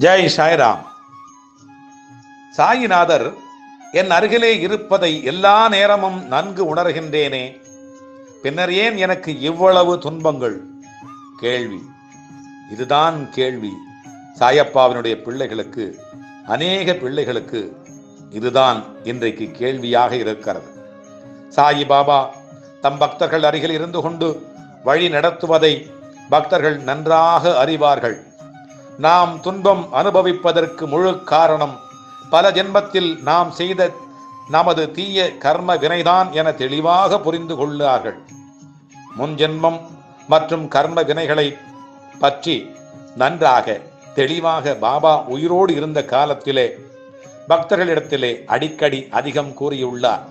ஜெய் சாய்ராம். சாயிநாதர் என் அருகிலே இருப்பதை எல்லா நேரமும் நன்கு உணர்கின்றேனே. பின்னர் ஏன் எனக்கு இவ்வளவு துன்பங்கள்? கேள்வி. இதுதான் கேள்வி. சாயப்பாவினுடைய பிள்ளைகளுக்கு அநேக பிள்ளைகளுக்கு இதுதான் இன்றைக்கு கேள்வியாக இருக்கிறது. சாயி பாபா தம் பக்தர்கள் அருகில் இருந்து கொண்டு வழி நடத்துவதை பக்தர்கள் நன்றாக அறிவார்கள். நாம் துன்பம் அனுபவிப்பதற்கு முழு காரணம் பல ஜென்மத்தில் நாம் செய்த நமது தீய கர்ம வினைதான் என தெளிவாக புரிந்து கொள்ளார்கள். முன் ஜென்மம் மற்றும் கர்ம வினைகளை பற்றி நன்றாக தெளிவாக பாபா உயிரோடு இருந்த காலத்திலே பக்தர்களிடத்திலே அடிக்கடி அதிகம் கூறியுள்ளார்.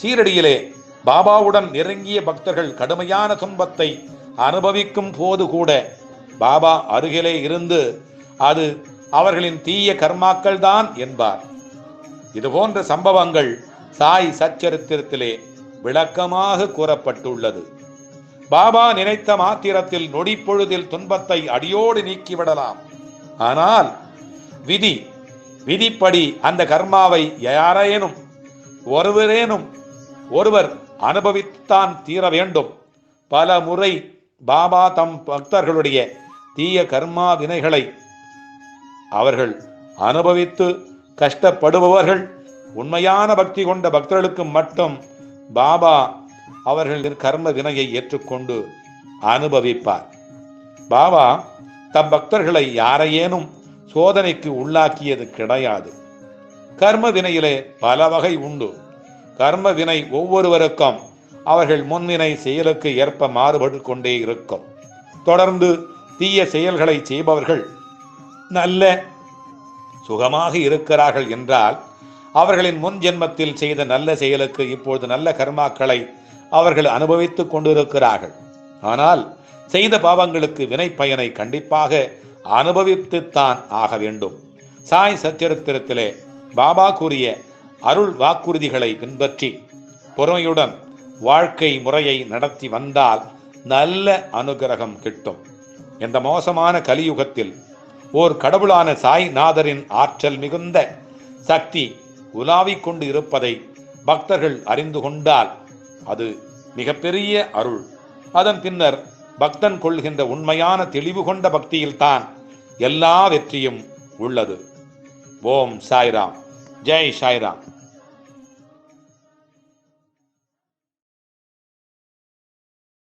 சீரடியிலே பாபாவுடன் நெருங்கிய பக்தர்கள் கடுமையான துன்பத்தை அனுபவிக்கும் போது கூட பாபா அருகிலே இருந்து அது அவர்களின் தீய கர்மாக்கள் தான் என்பார். இதுபோன்ற சம்பவங்கள் சாய் சச்சரித்திரத்திலே விளக்கமாக கூறப்பட்டுள்ளது. பாபா நினைத்த மாத்திரத்தில் நொடிப்பொழுதில் துன்பத்தை அடியோடு நீக்கிவிடலாம். ஆனால் விதி விதிப்படி அந்த கர்மாவை யாரேனும் ஒருவரேனும் ஒருவர் அனுபவித்தான் தீர வேண்டும் பல முறை பாபா தம் பக்தர்களுடைய தீய கர்மா வினைகளை அவர்கள் அனுபவித்து கஷ்டப்படுபவர்கள் உண்மையான பக்தி கொண்ட பக்தர்களுக்கு மட்டும் பாபா அவர்களின் கர்ம வினையை ஏற்றுக்கொண்டு அனுபவிப்பார். பாபா தம் பக்தர்களை யாரையேனும் சோதனைக்கு உள்ளாக்கியது கிடையாது. கர்ம வினையிலே பல வகை உண்டு. கர்ம வினை ஒவ்வொருவருக்கும் அவர்கள் முன்வினை செயலுக்கு ஏற்ப மாறுபட்டு கொண்டே இருக்கும். தொடர்ந்து தீய செயல்களை செய்பவர்கள் நல்ல சுகமாக இருக்கிறார்கள் என்றால் அவர்களின் முன் ஜென்மத்தில் செய்த நல்ல செயலுக்கு இப்பொழுது நல்ல கர்மாக்களை அவர்கள் அனுபவித்துக் கொண்டிருக்கிறார்கள். ஆனால் செய்த பாவங்களுக்கு வினை பயனை கண்டிப்பாக அனுபவித்துத்தான் ஆக வேண்டும். சாய் சச்சரித்திரத்திலே பாபா கூறிய அருள் வாக்குறுதிகளை பின்பற்றி பொறுமையுடன் வாழ்க்கை முறையை நடத்தி வந்தால் நல்ல அனுகிரகம் கிட்டும். இந்த மோசமான கலியுகத்தில் ஓர் கடவுளான சாய்நாதரின் ஆற்றல் மிகுந்த சக்தி உலாவிக் கொண்டு இருப்பதை பக்தர்கள் அறிந்து கொண்டால் அது மிகப்பெரிய அருள். அதன் பின்னர் பக்தன் கொள்கின்ற உண்மையான தெளிவு கொண்ட பக்தியில்தான் எல்லா வெற்றியும் உள்ளது. ஓம் சாய்ராம். ஜெய் சாய்ராம்.